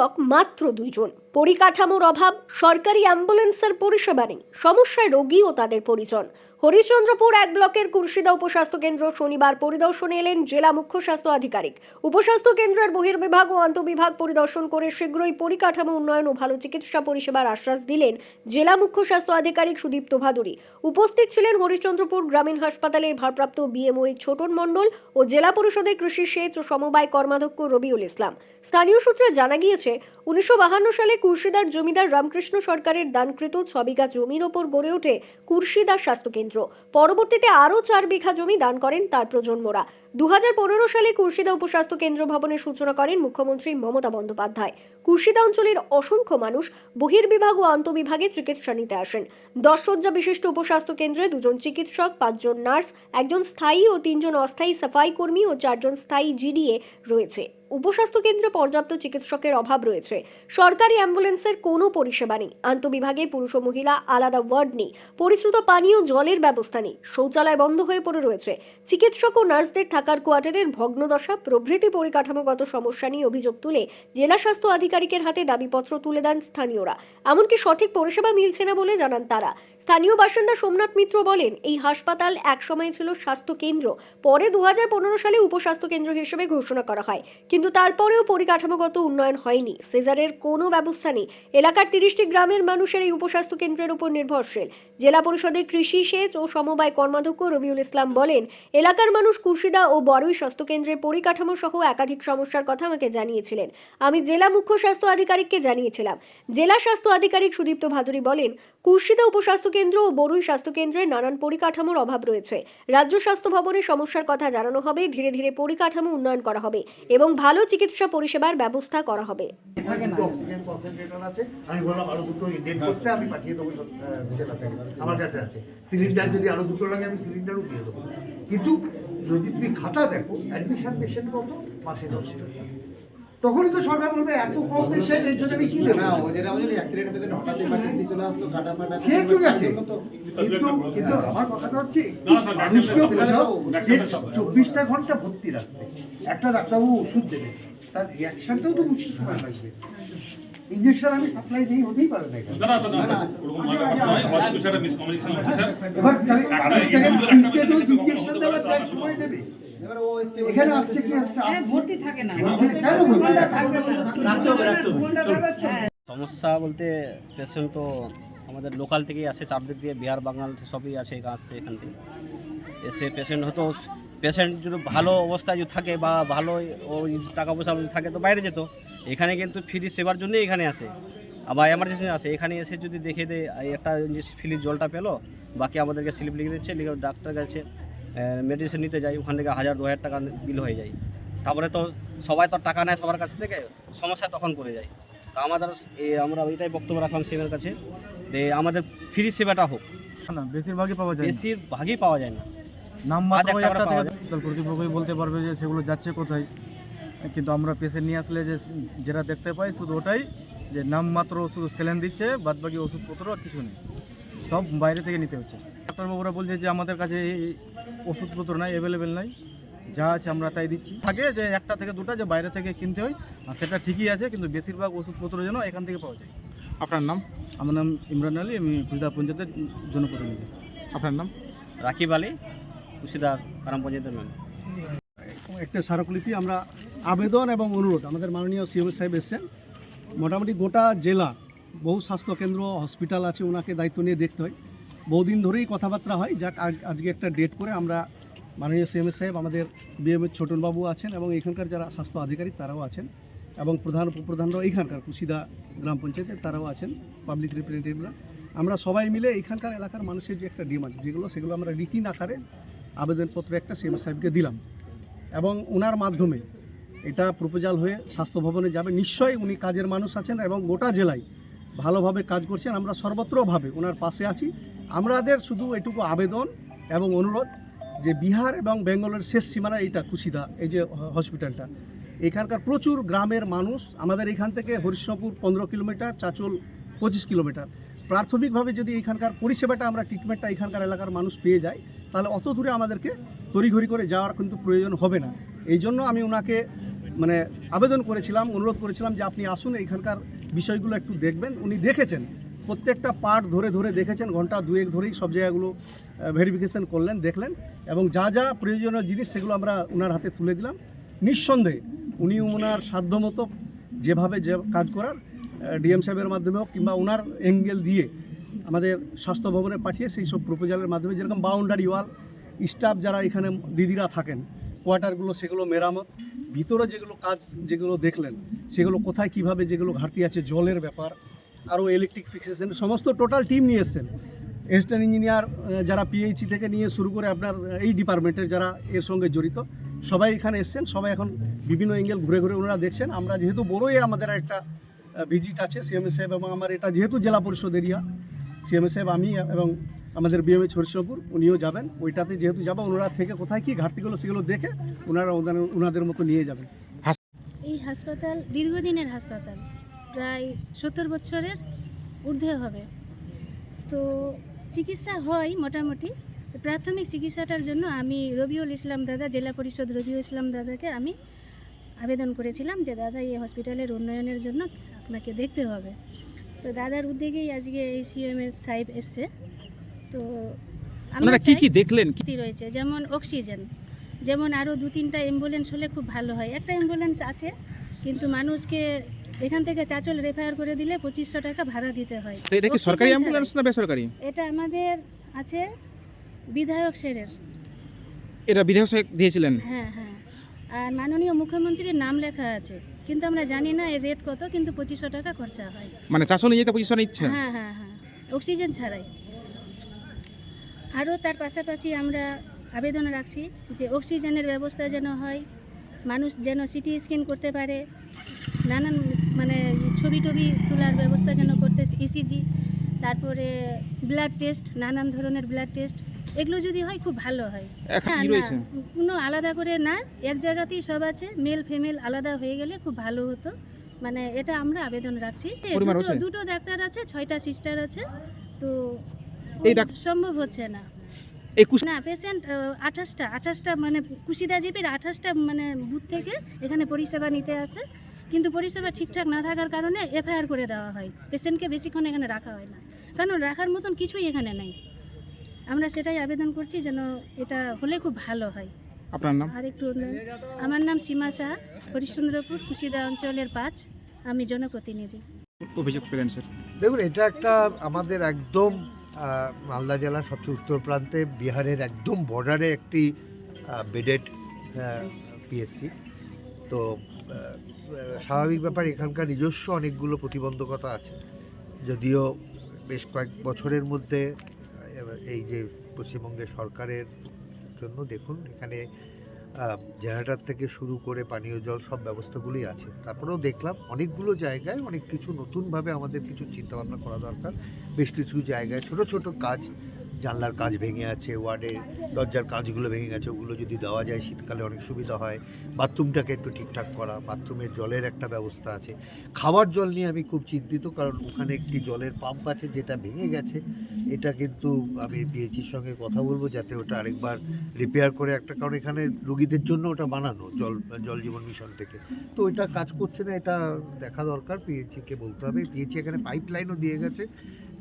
চিকিৎসক মাত্র দুইজন। পরিকাঠামোর অভাব সরকারি অ্যাম্বুলেন্সের পরিষেবা নেই সমস্যায় রোগী ও তাদের পরিজন। হরিশ্চন্দ্রপুর এক ব্লকের কুর্শিদা উপস্বাস্থ্য কেন্দ্র শনিবার পরিদর্শনে এলেন জেলা মুখ্য স্বাস্থ্য আধিকারিক। উপস্বাস্থ্য কেন্দ্রের বহির্বিভাগ ও আন্তঃবিভাগ পরিদর্শন করে শীঘ্রই পরিকাঠামো উন্নয়ন ও ভালো চিকিৎসা পরিষেবার আশ্বাস দিলেন জেলা মুখ্য স্বাস্থ্য আধিকারিক সুদীপ্ত ভাদুরী। উপস্থিত ছিলেন হরিশ্চন্দ্রপুর গ্রামীণ হাসপাতালের ভারপ্রাপ্ত বিএমওই ছোটন মণ্ডল ও জেলা পরিষদের কৃষি সেচ ও সমবায় কর্মাধ্যক্ষ রবিউল ইসলাম। স্থানীয় সূত্রে জানা গিয়েছে, উনিশশো সালে কুর্শিদার জমিদার রামকৃষ্ণ সরকারের দানকৃত ছ বিঘা জমির ওপর গড়ে ওঠে কুর্শিদার স্বাস্থ্যকেন্দ্র পরবর্তীতে আরও চার বিঘা জমি দান করেন তার প্রজন্মরা। দু হাজার পনেরো সালে কুর্শিদা উপস্বাস্থ্য কেন্দ্র ভবনের সূচনা করেন মুখ্যমন্ত্রী মমতা বন্দ্যোপাধ্যায়। কুর্শিদা অঞ্চলের অসংখ্য মানুষ বহির্বিভাগ ও আন্তঃবিভাগে চিকিৎসা নিতে আসেন। দশ শয্যা বিশিষ্ট উপস্বাস্থ্য কেন্দ্রে দুজন চিকিৎসক, পাঁচজন নার্স, একজন স্থায়ী ও তিনজন অস্থায়ী সাফাই কর্মী ও চারজন স্থায়ী জিডিএ রয়েছে। উপস্বাস্থ্য কেন্দ্রে পর্যাপ্ত চিকিৎসকের অভাব রয়েছে। সরকারি অ্যাম্বুলেন্সের কোনো পরিষেবা নেই। আন্তঃবিভাগে পুরুষ ও মহিলা আলাদা ওয়ার্ড নেই। পরিশ্রুত পানীয় জলের ব্যবস্থা নেই। শৌচালয় বন্ধ হয়ে পড়ে রয়েছে। চিকিৎসক ও নার্সদের থাকার কোয়ার্টারের ভগ্নদশা প্রভৃতি পরিকাঠামোগত সমস্যা নিয়ে অভিযোগ তুলে জেলা স্বাস্থ্য আধিকারিকের হাতে দাবিপত্র তুলে দেন স্থানীয়রা। এমনকি সঠিক পরিষেবা মিলছে না বলে জানান তারা। স্থানীয় বাসিন্দা সোমনাথ মিত্র বলেন, এই হাসপাতাল একসময় ছিল স্বাস্থ্য কেন্দ্র, পরে দু হাজার পনেরো সালে উপস্বাস্থ্য কেন্দ্র হিসেবে ঘোষণা করা হয়। কিন্তু তারপরেও পরিকাঠামোগত উন্নয়ন হয়নি। সেজারের কোনো ব্যবস্থা নেই। এলাকার তিরিশটি গ্রামের মানুষের এই উপস্বাস্থ্য কেন্দ্রের উপর নির্ভরশীল। জেলা পরিষদের কৃষি সেচ ও সমবায় কর্মাধ্যক্ষ রবিউল ইসলাম বলেন, এলাকার মানুষ কুর্শিদা ও বড়ই স্বাস্থ্য কেন্দ্রের পরিকাঠামো সহ একাধিক সমস্যার কথা আমাকে জানিয়েছিলেন। আমি জেলা মুখ্য স্বাস্থ্য আধিকারিককে জানিয়েছিলাম। জেলা স্বাস্থ্য আধিকারিক সুদীপ্ত ভাদুরী বলেন, কুর্শিদা উপস্বাস্থ্য কেন্দ্র ও বড়ুই স্বাস্থ্য কেন্দ্রে নানান পরিকাঠামোর অভাব রয়েছে। রাজ্য স্বাস্থ্য ভবনে সমস্যার কথা জানানো হবে, ধীরে ধীরে পরিকাঠামো উন্নয়ন করা হবে এবং ভালো চিকিৎসা পরিষেবার ব্যবস্থা করা হবে। আমার কাছে আছে। সিলিন্ডার যদি আরও দুটো লাগে, আমি সিলিন্ডারও দিয়ে দেবো। কিন্তু যদি তুমি খাতা দেখো অ্যাডমিশন পেশেন্ট কত মাসে দশ টাকা তখনই তো সরকার বলবে এত কম পেশেন্ট এর জন্য আমি কি দেবো? না ওদের আমাদের অ্যাক্সিডেন্ট হতে হঠাৎ ইমার্জেন্সি চলে আসতো কাটা ফাটা সে ঠিক আছে কিন্তু কিন্তু আমার কথাটা হচ্ছে না, না, স্যার, মানুষকেও বোঝাও যে। চব্বিশটা ঘণ্টা ভর্তি রাখবে। একটা ডাক্তারবাবু ওষুধ দেবে। তার রিয়াকশনটাও তো বুঝতে সময় লাগবে। ইঞ্জেকশন আমি সাপ্লাই দিই হতেই পারে না। এবার তিনটে একটা ডোজ ইঞ্জেকশন দেওয়ার সময় দেবে? এখানে আসছে কি? আসছে? হ্যাঁ, ভর্তি থাকে না। সমস্যা বলতে পেশেন্ট তো আমাদের লোকাল থেকেই আসে চারদিক দিয়ে বিহার বাঙাল সবই আছে আসছে এখান থেকে। এসে পেশেন্ট হয়তো পেশেন্ট যদি ভালো অবস্থায় যদি থাকে বা ভালো ওই টাকা পয়সা যদি থাকে তো বাইরে যেত। এখানে কিন্তু ফ্রি সেবার জন্যই এখানে আসে। আবার এমার্জেন্সি আসে। এখানে এসে যদি দেখে দেয় একটা যে ফ্রির জলটা পেল বাকি আমাদেরকে স্লিপ লিখে দিচ্ছে লিখে ডাক্তার কাছে মেডিসিন নিতে যাই ওখান থেকে হাজার দু হাজার টাকা বিল হয়ে যায়। তারপরে তো সবাই তো টাকা নেয় সবার কাছ থেকে সমস্যা তখন পড়ে যায়। তো আমাদের আমরা ওইটাই বক্তব্য রাখলাম সিএমের কাছে যে আমাদের ফ্রি সেবাটা হোক। না বেশিরভাগই পাওয়া যায় বেশিরভাগই পাওয়া যায় না। নাম আজ একটা করে কর্তৃপক্ষই বলতে পারবে যে সেগুলো যাচ্ছে কোথায়। কিন্তু আমরা পেশেন্ট নিয়ে আসলে যে যেটা দেখতে পাই শুধু ওটাই যে নাম মাত্র শুধু সেলেন দিচ্ছে বাদ বাকি ওষুধপত্র কিছু নেই। সব বাইরে থেকে নিতে হচ্ছে। ডাক্তারবাবুরা বলছে যে আমাদের কাছে এই ওষুধপত্র নাই অ্যাভেলেবেল নাই। যা আছে আমরা তাই দিচ্ছি। থাকে যে একটা থেকে দুটো যে বাইরে থেকে কিনতে হয় আর সেটা ঠিকই আছে কিন্তু বেশিরভাগ ওষুধপত্র যেন এখান থেকে পাওয়া যায়। আপনার নাম? আমার নাম ইমরান আলী আমি খুলদা পঞ্চায়েতের জনপ্রতিনিধি। আপনার নাম? রাকিব আলী কুশিদার গ্রাম পঞ্চায়েতের মেম্বার। একটা স্মারকলিপি আমরা আবেদন এবং অনুরোধ আমাদের মাননীয় সিএম সাহেব এসছেন। মোটামুটি গোটা জেলা বহু স্বাস্থ্য কেন্দ্র হসপিটাল আছে ওনাকে দায়িত্ব নিয়ে দেখতে হয়। বহুদিন ধরেই কথাবার্তা হয়। যাক, আজ- আজকে একটা ডেট করে আমরা মাননীয় সিএম সাহেব আমাদের বিএমএর ছোটনবাবু আছেন এবং এখানকার যারা স্বাস্থ্য আধিকারিক তারাও আছেন এবং প্রধান উপপ্রধানরাও এইখানকার কুশিদা গ্রাম পঞ্চায়েতের তারাও আছেন পাবলিক রিপ্রেজেন্টেটিভরা আমরা সবাই মিলে এইখানকার এলাকার মানুষের যে একটা ডিমান্ড যেগুলো, সেগুলো আমরা রিটিন আকারে আবেদনপত্র একটা সিএম সাহেবকে দিলাম। এবং ওনার মাধ্যমে এটা প্রপোজাল হয়ে স্বাস্থ্য ভবনে যাবে। নিশ্চয়ই উনি কাজের মানুষ আছেন এবং গোটা জেলায় ভালোভাবে কাজ করছেন, আমরা সর্বত্রভাবে ওনার পাশে আছি। আমাদের শুধু এটুকু আবেদন এবং অনুরোধ যে বিহার এবং বেঙ্গলের শেষ সীমানা এইটা কুশিদা, এই যে হসপিটালটা। এখানকার প্রচুর গ্রামের মানুষ, আমাদের এখান থেকে হরিশ্চপুর পনেরো কিলোমিটার, চাচল পঁচিশ কিলোমিটার। প্রাথমিকভাবে যদি এখানকার পরিষেবাটা আমরা ট্রিটমেন্টটা এখানকার এলাকার মানুষ পেয়ে যায়, তাহলে অত দূরে আমাদেরকে তড়িঘড়ি করে যাওয়ার কিন্তু প্রয়োজন হবে না। এই জন্য আমি ওনাকে মানে আবেদন করেছিলাম, অনুরোধ করেছিলাম যে আপনি আসুন এখানকার বিষয়গুলো একটু দেখবেন। উনি দেখেছেন, প্রত্যেকটা পার্ট ধরে ধরে দেখেছেন, ঘণ্টা দুয়েক ধরেই সব জায়গাগুলো ভেরিফিকেশন করলেন, দেখলেন, এবং যা যা প্রয়োজনীয় জিনিস সেগুলো আমরা ওনার হাতে তুলে দিলাম। নিঃসন্দেহে উনি ওনার সাধ্যমতো যেভাবে যে কাজ করার ডিএম সাহেবের মাধ্যমে হোক কিংবা ওনার অ্যাঙ্গেল দিয়ে আমাদের স্বাস্থ্য ভবনে পাঠিয়ে সেই সব প্রপোজালের মাধ্যমে যেরকম বাউন্ডারি ওয়াল স্টাফ যারা এখানে দিদিরা থাকেন কোয়ার্টারগুলো সেগুলো মেরামত, ভিতরে যেগুলো কাজ যেগুলো দেখলেন, সেগুলো কোথায় কীভাবে যেগুলো ঘাটতি আছে, জলের ব্যাপার, আরও ইলেকট্রিক ফিক্সেশন সমস্ত টোটাল টিম নিয়ে এসছেন। অ্যাসিস্ট্যান্ট ইঞ্জিনিয়ার যারা পিএইচি থেকে নিয়ে শুরু করে আপনার এই ডিপার্টমেন্টের যারা এর সঙ্গে জড়িত, সবাই এখানে এসছেন, সবাই এখন বিভিন্ন অ্যাঙ্গেল ঘুরে ঘুরে ওনারা দেখছেন। আমরা যেহেতু বড়োই আমাদের একটা ভিজিট আছে সিএমএ সাহেব এবং আমার, এটা যেহেতু জেলা পরিষদ এরিয়া সিএমএ সাহেব, আমি এবং আমাদের বিএমএ হরিশপুর উনিও যাবেন। ওইটাতে যেহেতু যাব, ওনারা থেকে কোথায় কী ঘাটতিগুলো সেগুলো দেখে ওনারা ওনাদের মতো নিয়ে যাবেন। এই হাসপাতাল দীর্ঘদিনের হাসপাতাল, প্রায় সত্তর বছরের ঊর্ধ্বে হবে। তো চিকিৎসা হয় মোটামুটি। প্রাথমিক চিকিৎসাটার জন্য আমি রবিউল ইসলাম দাদা, জেলা পরিষদ রবিউল ইসলাম দাদাকে আমি আবেদন করেছিলাম যে, দাদা, এই হসপিটালের উন্নয়নের জন্য আপনাকে দেখতে হবে। তো দাদার উদ্যোগেই আজকে এই সিএমএস সাহেব এসছে। তো আপনারা কি কি দেখলেন? কি রয়েছে যেমন অক্সিজেন যেমন আরও দু তিনটা অ্যাম্বুলেন্স হলে খুব ভালো হয়। একটা অ্যাম্বুলেন্স আছে কিন্তু মানুষকে এখান থেকে চাচল রেফার করে দিলে পঁচিশশো টাকা ভাড়া দিতে হয়। এটা কি সরকারি অ্যাম্বুলেন্স না বেসরকারি? এটা আমাদের আছে বিধায়ক সেরের এটা বিধায়ক সাহেব দিয়েছিলেন? হ্যাঁ হ্যাঁ। আর মাননীয় মুখ্যমন্ত্রীর নাম লেখা আছে কিন্তু আমরা জানি না এর রেট কত কিন্তু পঁচিশশো টাকা খরচা হয়। মানে নিয়ে যেতে পজিশন নিচ্ছে। হ্যাঁ হ্যাঁ হ্যাঁ। অক্সিজেন ছাড়াই। আরও তার পাশাপাশি আমরা আবেদন রাখছি যে অক্সিজেনের ব্যবস্থা যেন হয় মানুষ যেন সিটি স্ক্যান করতে পারে নানান মানে ছবি টবি তোলার ব্যবস্থা যেন করতে ইসিজি তারপরে ব্লাড টেস্ট নানান ধরনের ব্লাড টেস্ট এগুলো যদি হয় খুব ভালো হয়। রয়েছে? কোনো আলাদা করে না এক জায়গাতেই সব আছে মেল ফিমেল আলাদা হয়ে গেলে খুব ভালো হতো। মানে এটা আমরা আবেদন রাখছি। দুটো ডাক্তার আছে ছয়টা সিস্টার আছে। তো এই সম্ভব হচ্ছে না। একুশ না পেশেন্ট আঠাশটা আঠাশটা মানে কুশিদা জিপির আঠাশটা মানে বুথ থেকে এখানে পরিষেবা নিতে আসে। কিন্তু পরিষেবা ঠিকঠাক না থাকার কারণে এফআইআর করে দেওয়া হয়। পেশেন্টকে বেশিক্ষণ এখানে রাখা হয় না। কারণ রাখার মতন কিছুই এখানে নেই। আমরা সেটাই আবেদন করছি যেন এটা হলে খুব ভালো হয়। আপনার নাম? আর একটু। আমার নাম সীমা শাহ হরিশ্চন্দ্রপুর কুশিদা অঞ্চলের পাঁচ আমি জনপ্রতিনিধি। অভিযোগ পেলেন স্যার। দেখুন এটা একটা আমাদের একদম মালদা জেলার সবচেয়ে উত্তর প্রান্তে বিহারের একদম বর্ডারে একটি বেডেড পিএসসি তো স্বাভাবিক ব্যাপার, এখানকার নিজস্ব অনেকগুলো প্রতিবন্ধকতা আছে। যদিও বেশ কয়েক বছরের মধ্যে এই যে পশ্চিমবঙ্গের সরকারের জন্য দেখুন, এখানে জেনারেটার থেকে শুরু করে পানীয় জল সব ব্যবস্থাগুলোই আছে। তারপরেও দেখলাম অনেকগুলো জায়গায় অনেক কিছু নতুনভাবে আমাদের কিছু চিন্তাভাবনা করা দরকার। বেশ কিছু জায়গায় ছোট ছোট কাজ জানলার কাজ ভেঙে আছে ওয়ার্ডে দরজার কাজগুলো ভেঙে গেছে, ওগুলো যদি দেওয়া যায় শীতকালে অনেক সুবিধা হয়। বাথরুমটাকে একটু ঠিকঠাক করা, বাথরুমের জলের একটা ব্যবস্থা আছে। খাবার জল নিয়ে আমি খুব চিন্তিত, কারণ ওখানে একটি জলের পাম্প আছে যেটা ভেঙে গেছে। এটা কিন্তু আমি পিএইচির সঙ্গে কথা বলব, যাতে ওটা আরেকবার রিপেয়ার করে একটা, কারণ এখানে রুগীদের জন্য ওটা বানানো জল জল জীবন মিশন থেকে। তো এটা কাজ করছে না, এটা দেখা দরকার পিএইচিকে বলতে হবে। পিএইচি এখানে পাইপ লাইনও দিয়ে গেছে।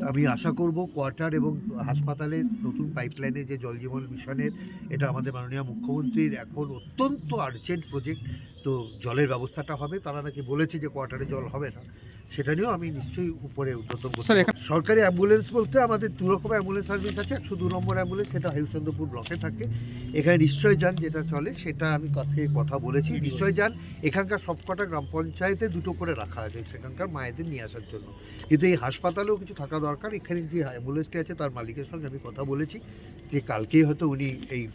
আমি আশা করব কোয়ার্টার এবং হাসপাতালের নতুন পাইপলাইনে যে জল জীবন মিশনের, এটা আমাদের মাননীয় মুখ্যমন্ত্রীর এখন অত্যন্ত আর্জেন্ট প্রজেক্ট তো জলের ব্যবস্থাটা হবে। তারা নাকি বলেছে যে কোয়ার্টারে জল হবে না। সেটা নিয়েও আমি নিশ্চয়ই উপরে উদ্যতন করতে স্যার, এখানে- সরকারি অ্যাম্বুলেন্স বলতে আমাদের দু রকম অ্যাম্বুলেন্স সার্ভিস আছে। একশো দু নম্বর অ্যাম্বুলেন্স সেটা হরিশ্চন্দ্রপুর ব্লকে থাকে। এখানে নিশ্চয় যান যেটা চলে সেটা আমি কথা কথা বলেছি। নিশ্চয় যান। এখানকার সবকটা গ্রাম পঞ্চায়েতে দুটো করে রাখা আছে সেখানকার মায়েদের নিয়ে আসার জন্য। কিন্তু এই হাসপাতালেও কিছু থাকা দরকার। এখানে যে অ্যাম্বুলেন্সটি আছে তার মালিকের সঙ্গে আমি কথা বলেছি যে কালকেই হয়তো উনি এই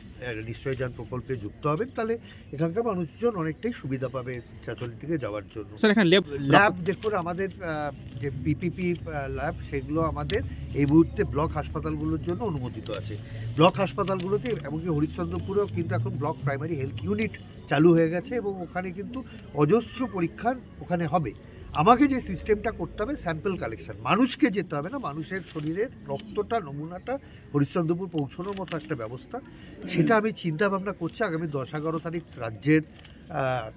নিশ্চয় যান প্রকল্পে যুক্ত হবেন। তাহলে এখানকার মানুষজন অনেকটাই সুবিধা পাবে চাচলের দিকে যাওয়ার জন্য। স্যার এখানে ল্যাব দেখুন আমাদের আহ, যে পিপিপি ল্যাব সেগুলো আমাদের এই মুহূর্তে ব্লক হাসপাতালগুলোর জন্য অনুমোদিত আছে। ব্লক হাসপাতালগুলোতে এমনকি হরিশ্চন্দ্রপুরেও কিন্তু এখন ব্লক প্রাইমারি হেলথ ইউনিট চালু হয়ে গেছে এবং ওখানে কিন্তু অজস্র পরীক্ষার ওখানে হবে। আমাকে যে সিস্টেমটা করতে হবে স্যাম্পল কালেকশন মানুষকে যেতে হবে না মানুষের শরীরের রক্তটা নমুনাটা হরিশ্চন্দ্রপুর পৌঁছানোর মতো একটা ব্যবস্থা। সেটা আমি চিন্তা ভাবনা করছি আগামী দশ এগারো তারিখ রাজ্যের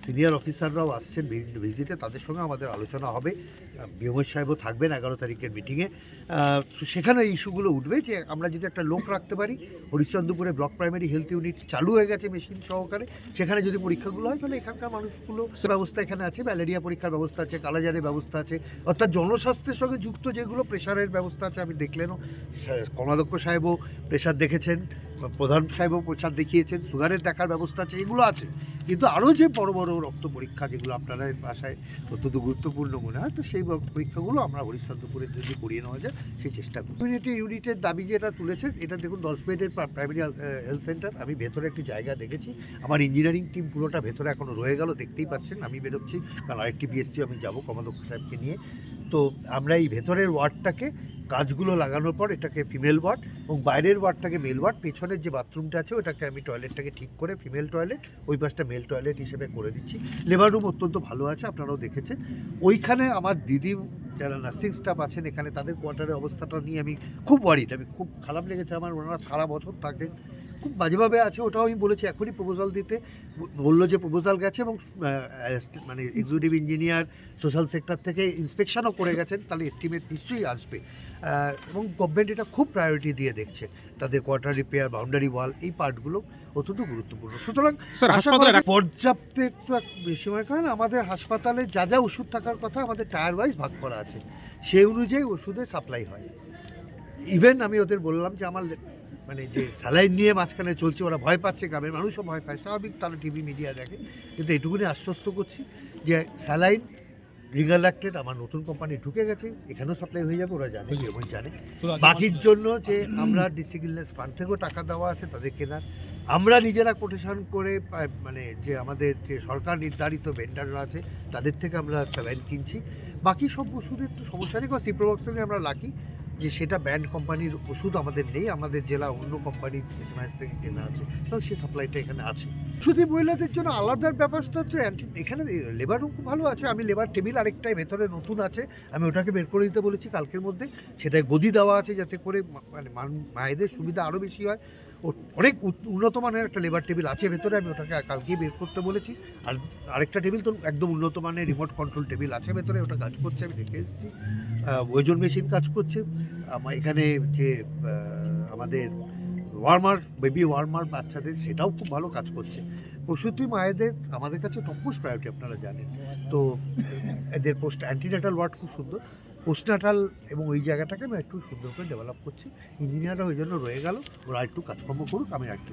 সিনিয়র অফিসাররাও আসছেন ভিজিটে তাদের সঙ্গে আমাদের আলোচনা হবে। বিএমও সাহেবও থাকবেন এগারো তারিখের মিটিংয়ে সেখানে ইস্যুগুলো উঠবে যে আমরা যদি একটা লোক রাখতে পারি, হরিশ্চন্দ্রপুরে ব্লক প্রাইমারি হেলথ ইউনিট চালু হয়ে গেছে মেশিন সহকারে, সেখানে যদি পরীক্ষাগুলো হয়, তাহলে এখানকার মানুষগুলো ব্যবস্থা এখানে আছে ম্যালেরিয়া পরীক্ষার ব্যবস্থা আছে, কালাজারের ব্যবস্থা আছে। অর্থাৎ জনস্বাস্থ্যের সঙ্গে যুক্ত যেগুলো প্রেশারের ব্যবস্থা আছে, আমি দেখলেনও কর্মাধ্যক্ষ সাহেবও প্রেশার দেখেছেন, প্রধান সাহেবও প্রেশার দেখিয়েছেন সুগারের দেখার ব্যবস্থা আছে, এগুলো আছে। কিন্তু আরও যে বড় বড় রক্ত পরীক্ষা যেগুলো আপনারা বাসায় অত্যন্ত গুরুত্বপূর্ণ মনে হয়, তো সেই পরীক্ষাগুলো আমরা হরিশ্চন্দ্রপুরে যদি করিয়ে নেওয়া যায়, সেই চেষ্টা করি কমিউনিটি ইউনিটের দাবি যেটা তুলেছে, এটা দেখুন দশ বেডের প্রাইমারি হেলথ সেন্টার আমি ভেতরে একটি জায়গা দেখেছি, আমার ইঞ্জিনিয়ারিং টিম পুরোটা ভেতরে এখনও রয়ে গেল, দেখতেই পাচ্ছেন, আমি বেরোচ্ছি কারণ আরেকটি বিএসসি আমি যাব কমাধ্যক্ষ সাহেবকে নিয়ে। তো আমরা এই ভেতরের ওয়ার্ডটাকে গাছগুলো লাগানোর পর এটাকে ফিমেল ওয়ার্ড এবং বাইরের ওয়ার্ডটাকে মেল ওয়ার্ড পেছনের যে বাথরুমটা আছে ওটাকে আমি টয়লেটটাকে ঠিক করে ফিমেল টয়লেট ওই পাশটা মেল টয়লেট হিসেবে করে দিচ্ছি। লেবার রুম অত্যন্ত ভালো আছে, আপনারাও দেখেছেন। ওইখানে আমার দিদি যারা নার্সিং স্টাফ আছেন, এখানে তাদের কোয়ার্টারের অবস্থাটা নিয়ে আমি খুব ওয়ারিড আমি খুব খারাপ লেগেছে আমার, ওনারা সারা বছর থাকেন। খুব বাজেভাবে আছে ওটাও আমি বলেছি এখনই প্রপোজাল দিতে। বলল যে প্রপোজাল গেছে এবং মানে এক্সিকিউটিভ ইঞ্জিনিয়ার সোশ্যাল সেক্টর থেকে ইন্সপেকশনও করে গেছেন তাহলে এস্টিমেট নিশ্চয়ই আসবে। এবং গভর্নমেন্ট এটা খুব প্রায়োরিটি দিয়ে দেখছে তাদের কোয়ার্টার রিপেয়ার বাউন্ডারি ওয়াল এই পার্টগুলো অত্যন্ত গুরুত্বপূর্ণ। সুতরাং পর্যাপ্ত বেশি হয় কারণ আমাদের হাসপাতালে যা যা ওষুধ থাকার কথা আমাদের টায়ার ওয়াইজ ভাগ করা আছে। সেই অনুযায়ী ওষুধের সাপ্লাই হয়। ইভেন আমি ওদের বললাম যে আমার মানে যে স্যালাইন নিয়ে মাঝখানে চলছে ওরা ভয় পাচ্ছে গ্রামের মানুষও ভয় পায়। স্বাভাবিক তারা টিভি মিডিয়া দেখে। কিন্তু এটুকুনি আশ্বস্ত করছি যে স্যালাইন রিগালাক্টেড আমার নতুন কোম্পানি ঢুকে গেছে এখানেও সাপ্লাই হয়ে যাবে ওরা জানে। যেমন জানে। বাকির জন্য যে আমরা ডিস্ট্রিক্ট ইলনেস ফান্ড থেকেও টাকা দেওয়া আছে তাদের কেনার। আমরা নিজেরা কোটেশন করে মানে যে আমাদের যে সরকার নির্ধারিত ভেন্ডাররা আছে তাদের থেকে আমরা স্যালাইন কিনছি। বাকি সব ওষুধের তো সমস্যা নেই সিপ্রোভক্সিনে আমরা লাকি যে সেটা ব্র্যান্ড কোম্পানির ওষুধ আমাদের নেই, আমাদের জেলা অন্য কোম্পানির এসএমআইএস থেকে কেনা আছে তাও সেই সাপ্লাইটা এখানে আছে। শুধু মহিলাদের জন্য আলাদার ব্যবস্থা হচ্ছে এখানে লেবার রুম খুব ভালো আছে, আমি লেবার টেবিল আরেকটাই ভেতরে নতুন আছে, আমি ওটাকে বের করে দিতে বলেছি কালকের মধ্যে, সেটায় গদি দেওয়া আছে যাতে করে মানে মায়েদের সুবিধা আরও বেশি হয়। অনেক উন্নত মানের একটা লেবার টেবিল আছে ভেতরে, আমি ওটাকে কালকেই বের করতে বলেছি। আর আরেকটা টেবিল তো একদম উন্নত মানের রিমোট কন্ট্রোল টেবিল আছে ভেতরে, ওটা কাজ করছে, আমি দেখে এসেছি। ওজন মেশিন কাজ করছে। আমার এখানে যে আমাদের ওয়ার্মার বেবি ওয়ার্মার বাচ্চাদের, সেটাও খুব ভালো কাজ করছে। প্রসূতি মায়েদের, আমাদের কাছে টপমোস্ট প্রায়োরিটি আপনারা জানেন। তো এদের পোস্ট অ্যান্টিনেটাল ওয়ার্ড খুব সুন্দর। পোস্টনাটাল এবং ওই জায়গাটাকে আমি একটু সুন্দর করে ডেভেলপ করছি। ইঞ্জিনিয়াররা ওই জন্য রয়ে গেল। ওরা একটু কাজকর্ম করুক, আমি একটু